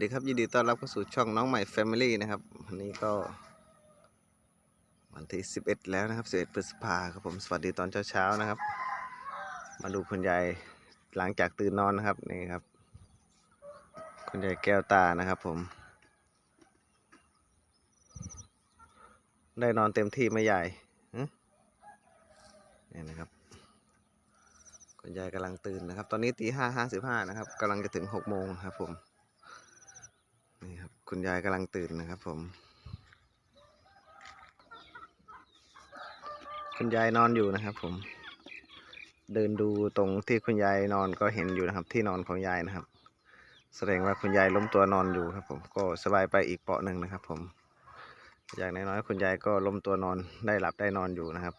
สวัสดีครับยินดีต้อนรับเข้าสู่ช่องน้องใหม่ Family นะครับวันนี้ก็ วันที่ 11 แล้วนะครับ 11 พฤษภาครับผมสวัสดีตอนเช้าๆนะครับ มาดูคุณยายหลังจากตื่นนอนนะครับนี่ครับ คุณยายแก้วตานะครับผม ได้นอนเต็มที่ไหม่ใหญ่นี่นะครับคุณยายกำลังตื่นนะครับ ตอนนี้ตีห้าห้าสิบห้านะครับกำลังจะถึงหกโมงครับผม นี่ครับ คุณยายกำลังตื่นนะครับผม คุณยายนอนอยู่นะครับ ผม เดินดูตรงที่คุณยายนอนก็เห็นอยู่นะครับ ที่นอนของยายนะครับ แสดงว่าคุณยายล้มตัวนอนอยู่ครับ ผมก็สบายไปอีกเปาะหนึ่งนะครับ ผม อย่างน้อยๆคุณยายก็ล้มตัวนอนได้หลับได้นอนอยู่นะครับ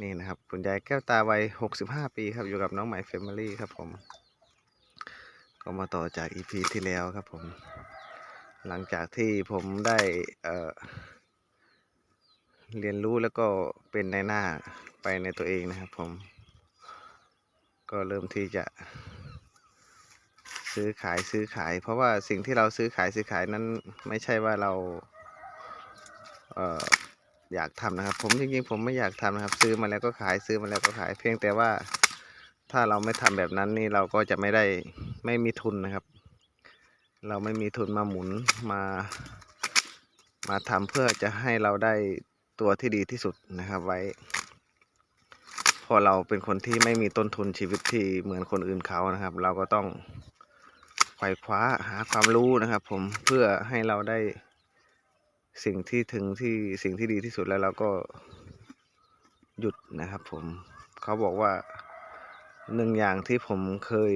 นี่นะครับ คุณยายแก้วตาวัย65ปีครับอยู่กับน้องใหม่เฟมิลี่ครับผม ก็มาต่อจากอีพีที่แล้วครับผม หลังจากที่ผมได้เเรียนรู้แล้วก็เป็นในหน้าไปในตัวเองนะครับผม ก็เริ่มที่จะซื้อขายซื้อขาย เพราะว่าสิ่งที่เราซื้อขายซื้อขายนั้นไม่ใช่ว่าเราเอออยากทำนะครับ ผมจริงๆผมไม่อยากทำนะครับ ซื้อมาแล้วก็ขายซื้อมาแล้วก็ขายเพียงแต่ว่า ถ้าเราไม่ทำแบบนั้นนี่เราก็จะไม่ได้ไม่มีทุนนะครับ เราไม่มีทุนมาหมุนมา มาทำเพื่อจะให้เราได้ตัวที่ดีที่สุดนะครับไว้ พอเราเป็นคนที่ไม่มีต้นทุนชีวิตที่เหมือนคนอื่นเขานะครับ เราก็ต้องไขว่คว้าหาความรู้นะครับ ผมเพื่อให้เราได้สิ่งที่ถึงที่สิ่งที่ดีที่สุดแล้วเราก็หยุดนะครับ ผมเขาบอกว่า หนึ่งอย่างที่ผมเคย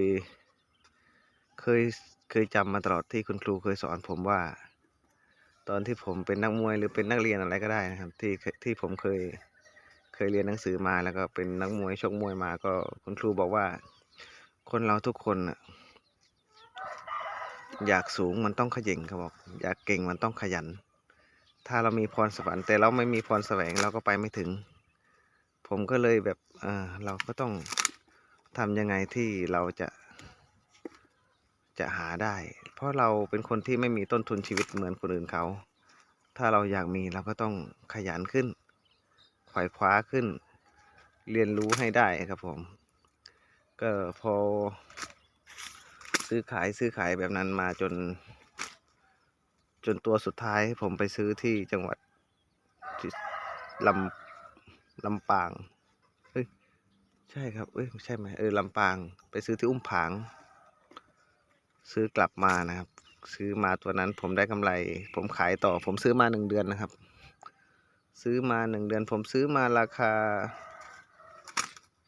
เคยเคยจำมาตลอดที่คุณครูเคยสอนผมว่า ตอนที่ผมเป็นนักมวยหรือเป็นนักเรียนอะไรก็ได้นะครับ ที่ที่ผมเคยเคยเรียนหนังสือมาแล้วก็เป็นนักมวยชกมวยมาก็คุณครูบอกว่า คนเราทุกคนน่ะอยากสูงมันต้องขย่งเขาบอกอยากเก่งมันต้องขยัน ถ้าเรามีพรสวรรค์แต่เราไม่มีพรแสวงเราก็ไปไม่ถึง ผมก็เลยแบบเออเราก็ต้อง ทำยังไงที่เราจะจะหาได้ เพราะเราเป็นคนที่ไม่มีต้นทุนชีวิตเหมือนคนอื่นเขา ถ้าเราอยากมีเราก็ต้องขยันขึ้นไขว่คว้าขึ้น เรียนรู้ให้ได้ครับผม ก็พอ ซื้อขายซื้อขายแบบนั้นมาจน จนตัวสุดท้ายผมไปซื้อที่จังหวัดลำลำปาง ใช่ครับ เอ้ยใช่ไหมเออลำปาง ไปซื้อที่อุ้มผาง ซื้อกลับมานะครับ ซื้อมาตัวนั้นผมได้กำไร ผมขายต่อ ผมซื้อมาหนึ่งเดือนนะครับ ซื้อมาหนึ่งเดือน ผมซื้อมาราคา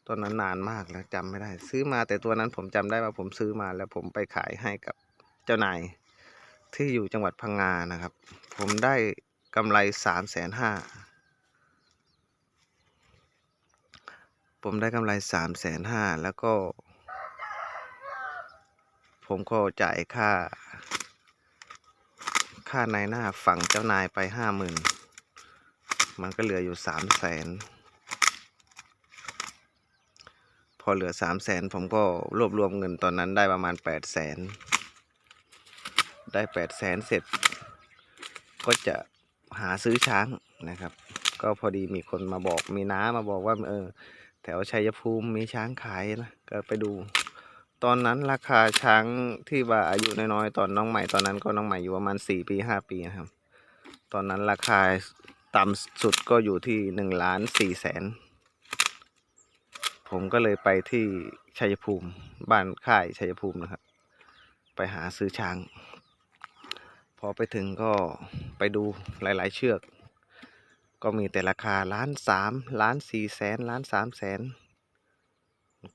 ตอนนั้นนานมากแล้วจำไม่ได้ ซื้อมาแต่ตัวนั้นผมจำได้ว่าผมซื้อมาแล้วผมไปขายให้กับเจ้านายที่อยู่จังหวัดพังงานะครับ ผมได้กำไรสามแสนห้า ผมได้กำไรสามแสนห้าแล้วก็ ผมก็จ่ายค่า ค่านายหน้าฝั่งเจ้านายไปห้าหมื่นมันก็เหลืออยู่สามแสนพอเหลือสามแสนผมก็รวบรวมเงินตอนนั้นได้ประมาณแปดแสนได้แปดแสนเสร็จ ก็จะหาซื้อช้างนะครับ ก็พอดีมีคนมาบอกมีน้ามาบอกว่าเออ แถวชัยภูมิมีช้างขายนะก็ไปดู ตอนนั้นราคาช้างที่ว่าอายุน้อยๆตอนน้องใหม่ตอนนั้นก็น้องใหม่อยู่ประมาณสี่ปีห้าปีนะครับ ตอนนั้นราคาต่ำสุดก็อยู่ที่หนึ่งล้านสี่แสนผมก็เลยไปที่ชัยภูมิบ้านค่ายชัยภูมินะครับ ไปหาซื้อช้าง พอไปถึงก็ไปดูหลาย ๆ เชือก ก็มีแต่ราคาล้านสามล้านสี่แสนล้านสามแสน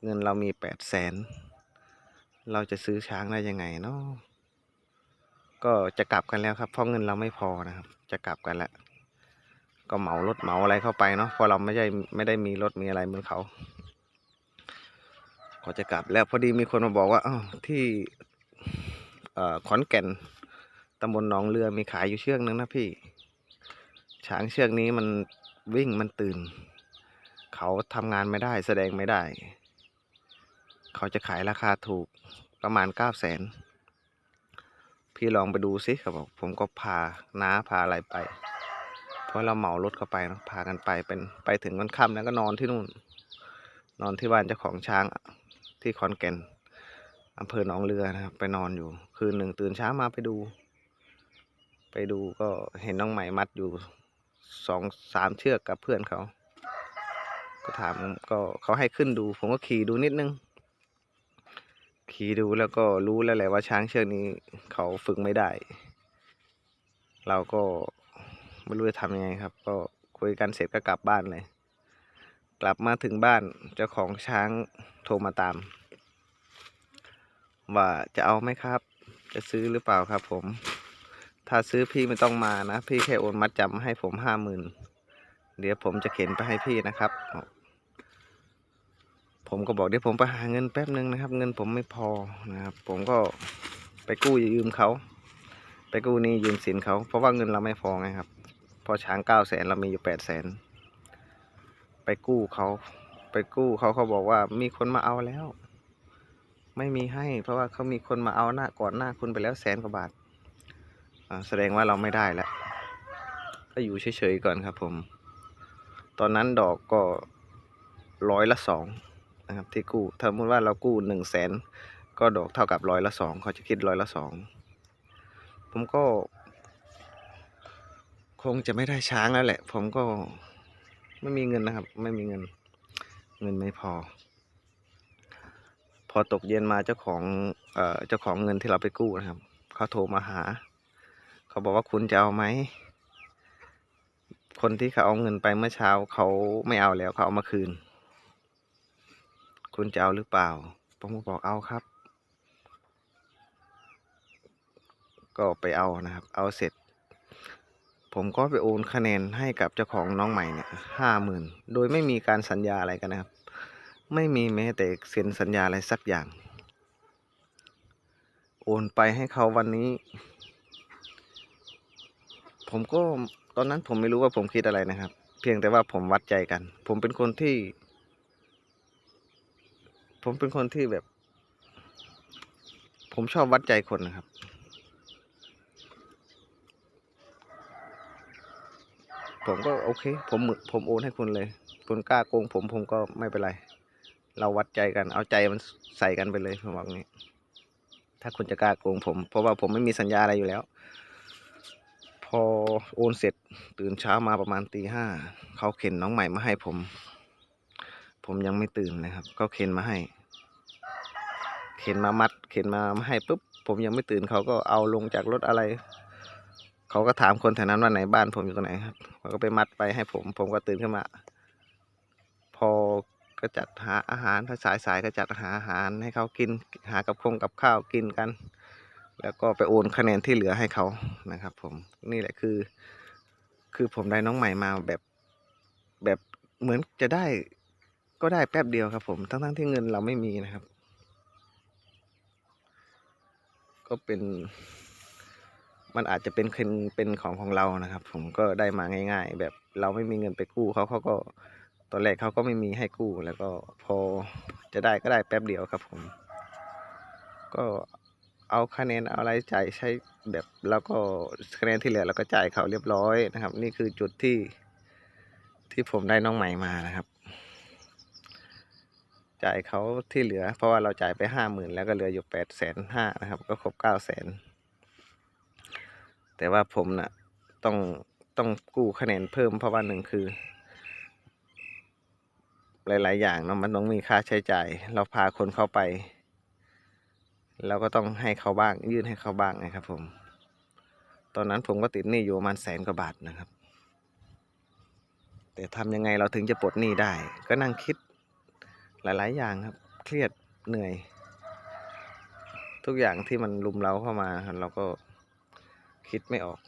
เงินเรามีแปดแสนเราจะซื้อช้างได้ยังไงเนาะก็จะกลับกันแล้วครับเพราะเงินเราไม่พอนะครับ จะกลับกันแล้วก็เหมารถเหมาอะไรเข้าไปเนาะเพราะเราไม่ได้ไม่ได้มีรถมีอะไรเหมือนเขาก็จะกลับแล้วพอดีมีคนมาบอกว่าอ้าวที่เอ่อขอนแก่นตำบลหนองเรือมีขายอยู่เชือกนึงนะพี่ ช้างเชือกนี้มันวิ่งมันตื่น เขาทำงานไม่ได้แสดงไม่ได้ เขาจะขายราคาถูกประมาณเก้าแสนพี่ลองไปดูสิเขาบอกผมก็พาน้าพาอะไรไป เพราะเราเหมารถเข้าไปเนะพากันไปเป็นไปถึงวันค่ำแล้วก็นอนที่นู่น นอนที่บ้านเจ้าของช้างที่ขอนแก่นอำเภอหนองเรือนะครับ ไปนอนอยู่ คืนหนึ่งตื่นเช้ามาไปดู ไปดูก็เห็นน้องใหม่มัดอยู่ สองสามเชือกกับเพื่อนเขา ก็ถามก็เขาให้ขึ้นดู ผมก็ขี่ดูนิดนึง ขี่ดูแล้วก็รู้แล้วแหละว่าช้างเชือกนี้เขาฝึกไม่ได้ เราก็ไม่รู้จะทำยังไงครับ ก็คุยกันเสร็จก็กลับบ้านเลย กลับมาถึงบ้านเจ้าของช้างโทรมาตาม ว่าจะเอาไหมครับ จะซื้อหรือเปล่าครับผม ถ้าซื้อพี่ไม่ต้องมานะ พี่แค่โอนมัดจำให้ผมห้าหมื่นเดี๋ยวผมจะเข็นไปให้พี่นะครับ ผมก็บอกเดี๋ยวผมไปหาเงินแป๊บนึงนะครับ เงินผมไม่พอนะครับ ผมก็ไปกู้ยืมเขา ไปกู้นี้ยืมสินเขา เพราะว่าเงินเราไม่พอไงครับ พอช้างเก้าแสนเรามีอยู่แปดแสนไปกู้เขา ไปกู้เขาเขาบอกว่ามีคนมาเอาแล้ว ไม่มีให้ เพราะว่าเขามีคนมาเอาหน้าก่อนหน้าคุณไปแล้วแสนกว่าบาท แสดงว่าเราไม่ได้แล้วก็อยู่เฉยๆก่อนครับผม ตอนนั้นดอกก็ร้อยละสองนะครับที่กู้ถ้าสมมติว่าเรากู้หนึ่งแสนก็ดอกเท่ากับร้อยละสองเขาจะคิดร้อยละสองผมก็ คงจะไม่ได้ช้างแล้วแหละ ผมก็ไม่มีเงินนะครับ ไม่มีเงิน เงินไม่พอ พอตกเย็นมาเจ้าของเอ่อเจ้าของเงินที่เราไปกู้นะครับเขาโทรมาหา เขาบอกว่าคุณจะเอาไหม คนที่เขาเอาเงินไปเมื่อเช้าเขาไม่เอาแล้วเขาเอามาคืน คุณจะเอาหรือเปล่า ผมก็บอกเอาครับ ก็ไปเอานะครับ เอาเสร็จ ผมก็ไปโอนคะแนนให้กับเจ้าของน้องใหม่เนี่ยห้าหมื่นโดยไม่มีการสัญญาอะไรกันนะครับ ไม่มีแม้แต่เซ็นสัญญาอะไรสักอย่าง โอนไปให้เขาวันนี้ ผมก็ตอนนั้นผมไม่รู้ว่าผมคิดอะไรนะครับ เพียงแต่ว่าผมวัดใจกัน ผมเป็นคนที่ ผมเป็นคนที่แบบ ผมชอบวัดใจคนนะครับ ผมก็โอเค ผมผมโอนให้คุณเลย คุณกล้าโกง ผมผมก็ไม่เป็นไร เราวัดใจกัน เอาใจมันใส่กันไปเลยผมบอกงี้ ถ้าคุณจะกล้าโกงผม เพราะว่าผมไม่มีสัญญาอะไรอยู่แล้ว พอโอนเสร็จตื่นเช้ามาประมาณตีห้าเขาเข็นน้องใหม่มาให้ผม ผมยังไม่ตื่นเลยครับเขาเข็นมาให้ เข็นมามัด เข็นมาให้ปุ๊บผมยังไม่ตื่นเขาก็เอาลงจากรถอะไร เขาก็ถามคนแถวนั้นว่าไหนบ้านผมอยู่ตรงไหนครับเขาก็ไปมัดไปให้ผม ผมก็ตื่นขึ้นมา พอก็จัดหาอาหารถ้าสายสายก็จัดหาอาหารให้เขากินหากับคงกับข้าวกินกัน แล้วก็ไปโอนคะแนนที่เหลือให้เขานะครับ ผมนี่แหละคือ คือผมได้น้องใหม่มาแบบแบบเหมือนจะได้ก็ได้แป๊บเดียวครับ ผมทั้งทั้งๆที่เงินเราไม่มีนะครับ ก็เป็น มันอาจจะเป็นเป็นของของเรานะครับ ผมก็ได้มาง่าย ๆ แบบเราไม่มีเงินไปกู้เขาเขาก็ตอนแรกเขาก็ไม่มีให้กู้แล้วก็พอจะได้ก็ได้แป๊บเดียวครับ ผม ก็ เอาคะแนนเอาอะไรจ่ายใช้แบบแล้วก็คะแนนที่เหลือเราก็จ่ายเขาเรียบร้อยนะครับ นี่คือจุดที่ที่ผมได้น้องใหม่มานะครับ จ่ายเขาที่เหลือ เพราะว่าเราจ่ายไปห้าหมื่นแล้วก็เหลืออยู่แปดแสนห้านะครับ ก็ครบเก้าแสนแต่ว่าผมนะ่ะต้องต้องกู้คะแนนเพิ่มเพราะว่าหนึ่งคือ หลาย ๆ อย่างเนาะมันต้องมีค่าใช้จ่าย เราพาคนเข้าไป เราก็ต้องให้เขาบ้าง ยื่นให้เขาบ้างนะครับ ผม ตอนนั้นผมก็ติดหนี้อยู่ประมาณแสนกว่าบาทนะครับ แต่ทำยังไงเราถึงจะปลดหนี้ได้ ก็นั่งคิดหลาย ๆ อย่างครับ เครียดเหนื่อย ทุกอย่างที่มันลุมเราเข้ามาเราก็คิดไม่ออก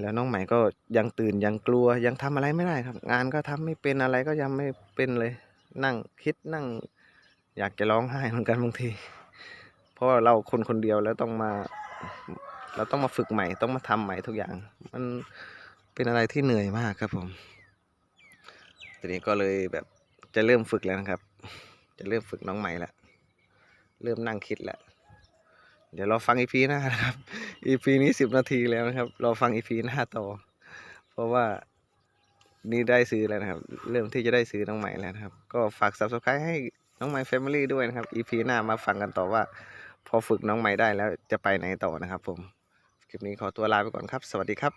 แล้วน้องใหม่ก็ยังตื่นยังกลัวยังทำอะไรไม่ได้ครับ งานก็ทำไม่เป็นอะไรก็ยังไม่เป็นเลย นั่งคิดนั่ง อยากจะร้องไห้เหมือนกันบางที เพราะว่าเราคนคนเดียวแล้วต้องมา เราต้องมาฝึกใหม่ ต้องมาทำใหม่ทุกอย่าง มันเป็นอะไรที่เหนื่อยมากครับผม ทีนี้ก็เลยแบบจะเริ่มฝึกแล้วนะครับ จะเริ่มฝึกน้องใหม่แล้วเริ่มนั่งคิดแล้วเดี๋ยวรอฟังอีพีหน้านะครับอีพีนี้สิบนาทีแล้วนะครับ รอฟังอีพีหน้าต่อ เพราะว่านี่ได้ซื้อแล้วนะครับ เริ่มที่จะได้ซื้อน้องใหม่แล้วนะครับ ก็ฝาก subscribe ให้ น้องไม้แฟมิลี่ด้วยนะครับ EP หน้ามาฟังกันต่อว่า พอฝึกน้องไม้ได้แล้วจะไปไหนต่อนะครับผม คลิปนี้ขอตัวลาไปก่อนครับ สวัสดีครับ